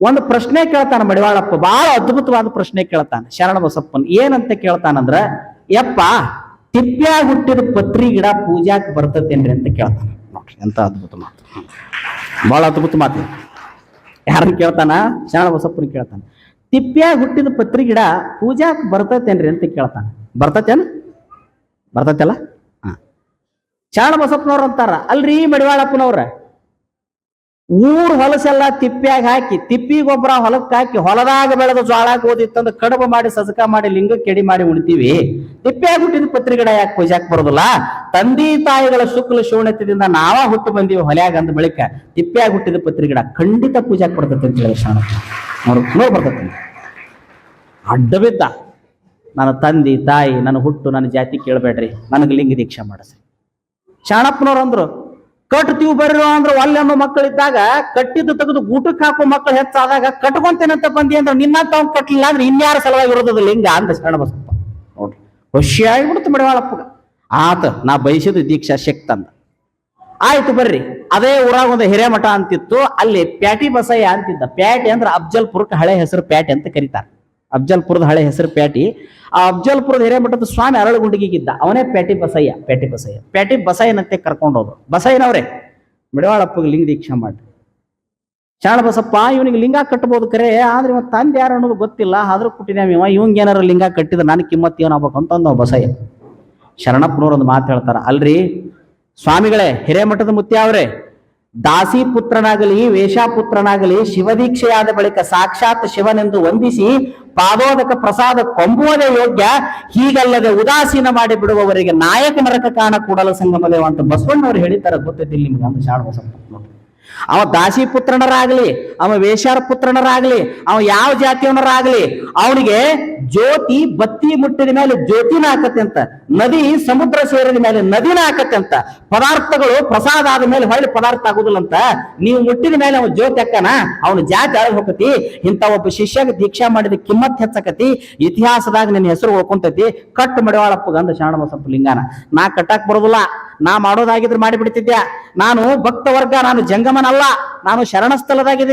ಒಂದು ಪ್ರಶ್ನೆ ಕೇಳ್ತಾನೆ ಮಡಿವಾಳಪ್ಪ ಬಹಳ ಅದ್ಭುತವಾದ ಪ್ರಶ್ನೆ ಕೇಳ್ತಾನೆ ಶರಣ ಬಸಪ್ಪನ್ ಏನಂತ ಕೇಳ್ತಾನಂದ್ರ, ಯಪ್ಪ ತಿಪ್ಪ್ಯಾಗ ಹುಟ್ಟಿದ ಪತ್ರಿ ಗಿಡ ಪೂಜಾಕ್ ಬರ್ತತೇನ್ರಿ ಅಂತ ಕೇಳ್ತಾನೆ. ನೋಡ್ರಿ, ಎಂತ ಅದ್ಭುತ ಮಾತು. ಬಹಳ ಅದ್ಭುತ ಮಾತು ಯಾರನ್ನ ಕೇಳ್ತಾನ? ಶರಣ ಬಸಪ್ಪನ ಕೇಳ್ತಾನೆ. ತಿಪ್ಪ್ಯಾಗ ಹುಟ್ಟಿದ ಪತ್ರಿ ಗಿಡ ಪೂಜಾಕ್ ಬರ್ತತೇನ್ರಿ ಅಂತ ಕೇಳ್ತಾನೆ. ಬರ್ತತೇನ? ಬರ್ತೈತಲ್ಲ? ಹಾ. ಶರಣ ಬಸಪ್ಪನವ್ರ ಅಂತಾರ, ಅಲ್ರಿ ಮಡಿವಾಳಪ್ಪನವ್ರ. ಊರ್ ಹೊಲಸೆಲ್ಲ ತಿಪ್ಪಿಯಾಗಿ ಹಾಕಿ, ತಿಪ್ಪಿ ಗೊಬ್ಬರ ಹೊಲಕ್ಕೆ ಹಾಕಿ, ಹೊಲದಾಗ ಬೆಳೆದ ಜ್ವಾಳ ಓದಿತ್ತಂದು ತಂದು ಕಡುಬು ಮಾಡಿ ಸಜಕ ಮಾಡಿ, ಲಿಂಗ ಕೆಡಿ ಮಾಡಿ ಉಣ್ತೀವಿ. ತಿಪ್ಪಿಯಾಗಿ ಹುಟ್ಟಿದ ಪತ್ರಿಗಿಡ ಯಾಕೆ ಪೂಜಾಕ್ ಬರೋದಿಲ್ಲ? ತಂದಿ ತಾಯಿಗಳ ಶುಕ್ಲ ಶೋಣತ್ಯದಿಂದ ನಾವ ಹುಟ್ಟು ಬಂದೀವಿ ಹೊಲ್ಯಾಗ ಅಂದ ಬಳಿಕ ತಿಪ್ಪಿಯಾಗಿ ಹುಟ್ಟಿದ ಪತ್ರಿಗಿಡ ಖಂಡಿತ ಪೂಜಾಕ್ ಬರ್ತೈತೆ ಅಂತ ಹೇಳಿ ಶಾಣ ನೋಡಿ ಬರ್ತೈತೆ. ಅಡ್ಡ ಬಿದ್ದ ನನ್ನ ತಂದೆ, ತಾಯಿ, ನನ್ನ ಹುಟ್ಟು, ನನ್ನ ಜಾತಿ ಕೇಳಬೇಡ್ರಿ. ನನಗೆ ಲಿಂಗ ದೀಕ್ಷಾ ಮಾಡಿಸ್ರಿ. ಶಾಣಪ್ಪನವ್ರು ಅಂದ್ರು ಕಟ್ತೀವಿ ಬರ್ರಿ ಅಂದ್ರೆ ಒಲ್ಲೆ ಅನ್ನೋ ಮಕ್ಕಳಿದ್ದಾಗ ಕಟ್ಟಿದ್ದು ತೆಗೆದು ಗೂಟಕ್ಕೆ ಹಾಕೋ ಮಕ್ಕಳು ಹೆಚ್ಚಾದಾಗ ಕಟ್ಕೊಂತೇನಂತ ಬಂದಿ ಅಂದ್ರೆ ನಿನ್ನ ತಾವು ಕಟ್ಲಿಲ್ಲ ಅಂದ್ರೆ ಇನ್ಯಾರ ಸಲುವಾಗಿ ಇರೋದು ಲಿಂಗ ಅಂತ ಶರಣ ಬಸಪ್ಪ. ನೋಡ್ರಿ ಖುಷಿಯಾಗಿ ಬಿಡ್ತು ಮಡಿವಾಳಪ್ಪಗ ಆತ, ನಾ ಬಯಸಿದ್ದು ದೀಕ್ಷಾ ಶಕ್ತ ಅಂದ ಆಯ್ತು ಬರ್ರಿ, ಅದೇ ಊರಾಗ ಒಂದು ಹಿರೇಮಠ ಅಂತಿತ್ತು, ಅಲ್ಲಿ ಪ್ಯಾಟಿ ಬಸಯ್ಯ ಅಂತಿದ್ದ. ಪ್ಯಾಟಿ ಅಂದ್ರೆ ಅಫ್ಜಲ್ಪುರಕ್ಕೆ ಹಳೆ ಹೆಸರು ಪ್ಯಾಟಿ ಅಂತ ಕರೀತಾರೆ. ಅಫ್ಜಲ್ಪುರದ ಹಳೆ ಹೆಸರು ಪ್ಯಾಟಿ. ಆ ಅಫ್ಜಲ್ಪುರದ ಹಿರೇಮಠದ ಸ್ವಾಮಿ ಅರಳುಗುಂಡಿಗಿದ್ದ ಅವನೇ ಪ್ಯಾಟಿ ಬಸಯ್ಯ ಪ್ಯಾಟಿ ಬಸಯ್ಯ. ಪ್ಯಾಟಿ ಬಸಯ್ಯನಂತೆ ಕರ್ಕೊಂಡು ಬಸಯ್ಯನವರೇ, ಮಿಡವಾಳಪ್ಪಗೆ ಲಿಂಗ ದೀಕ್ಷಾ ಮಾಡಿ ಶಾಣ ಬಸಪ್ಪ ಇವನಿಗೆ ಲಿಂಗ ಕಟ್ಟಬಹುದು ಕರೆ, ಆದ್ರೆ ಇವ ತಂದೆ ಯಾರು ಅನ್ನೋದು ಗೊತ್ತಿಲ್ಲ. ಆದ್ರೂ ಕುಟ್ಟಿದ್ಯಾಮ ಇವ ಇವಂಗ ಏನಾರು ಲಿಂಗ ಕಟ್ಟಿದ್ರೆ ನಾನು ಕಿಮ್ಮತ್ ಏನಾಗ್ಬೇಕು ಅಂತ ಬಸಯ್ಯ. ಶರಣಪ್ಪನವ್ರು ಒಂದು ಮಾತು ಹೇಳ್ತಾರ, ಅಲ್ರಿ, ಸ್ವಾಮಿಗಳೇ ಹಿರೇಮಠದ ಮುತ್ಯಾವ್ರೆ ದಾಸಿ ಪುತ್ರನಾಗಲಿ, ವೇಷಾಪುತ್ರನಾಗಲಿ, ಶಿವದೀಕ್ಷೆಯಾದ ಬಳಿಕ ಸಾಕ್ಷಾತ್ ಶಿವನೆಂದು ವಂದಿಸಿ ಪಾದೋದಕ ಪ್ರಸಾದ ಕೊಂಬುವುದೇ ಯೋಗ್ಯ, ಹೀಗಲ್ಲದೆ ಉದಾಸೀನ ಮಾಡಿ ಬಿಡುವವರಿಗೆ ನಾಯಕ ನರಕ ಕಾಣ ಕೂಡಲ ಸಂಗಮದೇವ ಅಂತ ಬಸವಣ್ಣವ್ರು ಹೇಳಿದ್ದಾರೆ. ಗೊತ್ತಿದ್ದಿಲ್ಲ ನಿಮ್ಗೆ ಅಂತ ಶಾಣ ನೋಡ್ರಿ. ಅವ ದಾಸಿ ಪುತ್ರನರಾಗ್ಲಿ, ಅವ ವೇಷಾರ ಪುತ್ರನರಾಗ್ಲಿ, ಅವ ಯಾವ ಜಾತಿಯವನರಾಗ್ಲಿ, ಅವನಿಗೆ ಜ್ಯೋತಿ ಬತ್ತಿ ಮುಟ್ಟಿದ ಮೇಲೆ ಜ್ಯೋತಿನ ಹಾಕತ್ತೆ ಅಂತ. ನದಿ ಸಮುದ್ರ ಸೇರಿದ ಮೇಲೆ ನದಿನ ಹಾಕತ್ತೆ ಅಂತ ಪದಾರ್ಥಗಳು ಪ್ರಸಾದ ಆದ ಮೇಲೆ ಹೊಳ್ಳಿ ಪದಾರ್ಥ ಆಗುದಿಲ್ಲ ಅಂತ ನೀವು ಮುಟ್ಟಿದ ಮೇಲೆ ಅವನು ಜ್ಯೋತಿ ಅಕ್ಕನ, ಅವನು ಜಾತಿ ಅಳಗ್ ಹೋಗತಿ ಇಂತ ಒಬ್ಬ ಶಿಷ್ಯಗೆ ದೀಕ್ಷಾ ಮಾಡಿದ ಕಿಮ್ಮತ್ ಹೆಚ್ಚಕತಿ, ಇತಿಹಾಸದಾಗ ನಿನ್ನ ಹೆಸರು ಉಳ್ಕೊಂತೈತಿ, ಕಟ್ ಮಡಿವಾಳಪ್ಪ ಗಂಧ ಶರಣ ಬಸಪ್ಪ ಲಿಂಗಾನ. ನಾ ಕಟ್ಟಾಕ್ ಬರೋದಿಲ್ಲ, ನಾ ಮಾಡೋದಾಗಿದ್ರೆ ಮಾಡಿಬಿಡ್ತಿದ್ಯಾ? ನಾನು ಭಕ್ತ ವರ್ಗ, ನಾನು ಜಂಗಮನಲ್ಲ, ನಾನು ಶರಣಸ್ಥಳದಾಗಿದ್ದೀನಿ